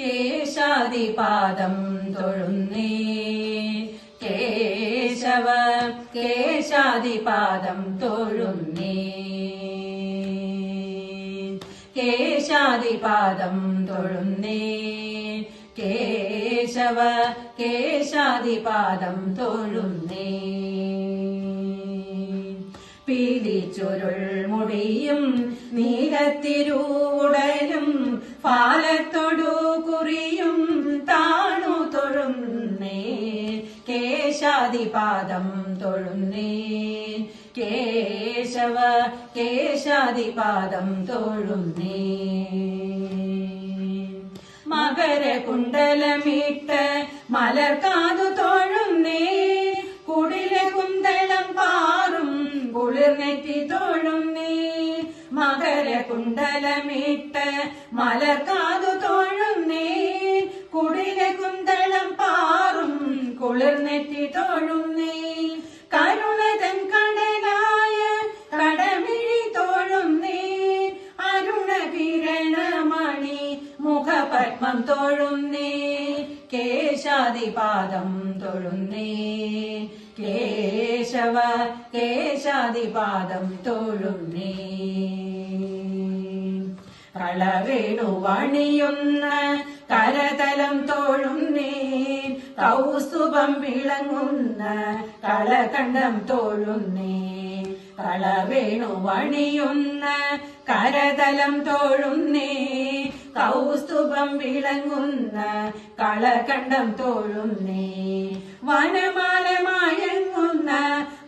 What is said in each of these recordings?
കേശാദിപാദം തൊഴുന്നേ. കേശവ കേശാദിപാദം തൊഴുന്നേ. കേശാദിപാദം തൊഴുന്നേ. കേശവ കേശാദിപാദം തൊഴുന്നേ. പീലിച്ചുരുൾ മുടിയും നീലത്തിരൂടലും കേശാദിപാദം തൊഴുന്നേൻ. കേശവ കേശാദിപാദം തൊഴുന്നേ മകര കുണ്ടലമിട്ട് മലർക്കാതു തൊഴുന്നേ കുടിലെ കുന്തളം പാറും കുളിർനെറ്റി കുണ്ടലമിട്ട് മലർ മലർക്കാതു മുഖപത്മം തൊഴുന്നേ കേശാദിപാദം തൊഴുന്നേ. കേശവ കേശാദിപാദം തൊഴുന്നേ. കളവേണു വണിയുന്ന കരതലം തോഴുന്നേ. കൗസ്തുഭം വിളങ്ങുന്ന കളകണ്ഠം തോഴുന്നേ. കളവേണു വണിയുന്ന കരതലം തോഴുന്നേ. കൗസ്തുഭം വിളങ്ങുന്ന കളകണ്ഠം തോഴുന്നേ. വനമാല മയങ്ങുന്ന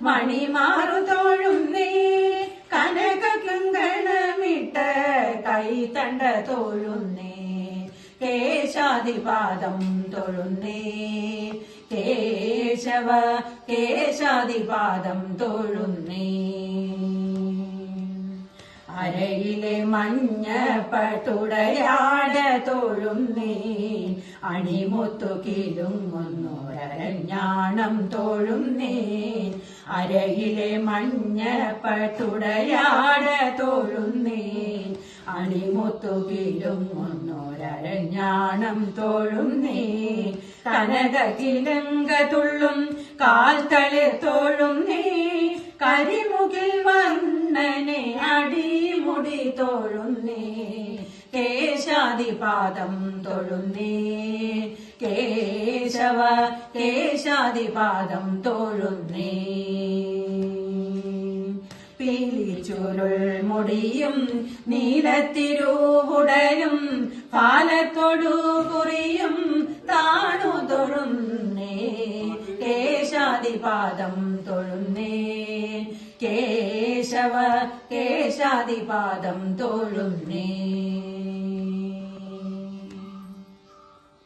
മണിമാറു തോഴുന്നേ. കനക കങ്കണമിട്ട് കൈത്തണ്ട തോഴുന്നേ. കേശാദിപാദം തൊഴുന്നേ. കേശവ കേശാദിപാദം തൊഴുന്നേ. അരയിലെ മഞ്ഞ പട്ടുടയാട തോഴുന്നേ അണിമുത്തു തോഴും നീ. അരയിലെ മഞ്ഞ പട്ടുടയാട തൊഴുന്നേ അണിമുത്തു കിലുങ്ങുന്നൊരഞ്ഞാണം തൊഴുന്നേ കനക കിലങ്ക തുള്ളും കാൽ തളിർ തോഴുന്നേ കരിമുകിൽ വണ്ണനെ അടിമുടി തോഴുന്നേ കേശാദിപാദം തൊഴുന്നേ. കേശവ കേശാദിപാദം തൊഴുന്നേ. പീലിച്ചുരുൾ മുടിയും നീലത്തിരൂവുടലും പാലത്തൊടു കുറിയും താണു തൊഴുന്നേ. കേശാദിപാദം തൊഴുന്നേ. കേശവ കേശാദിപാദം തൊഴുന്നേ.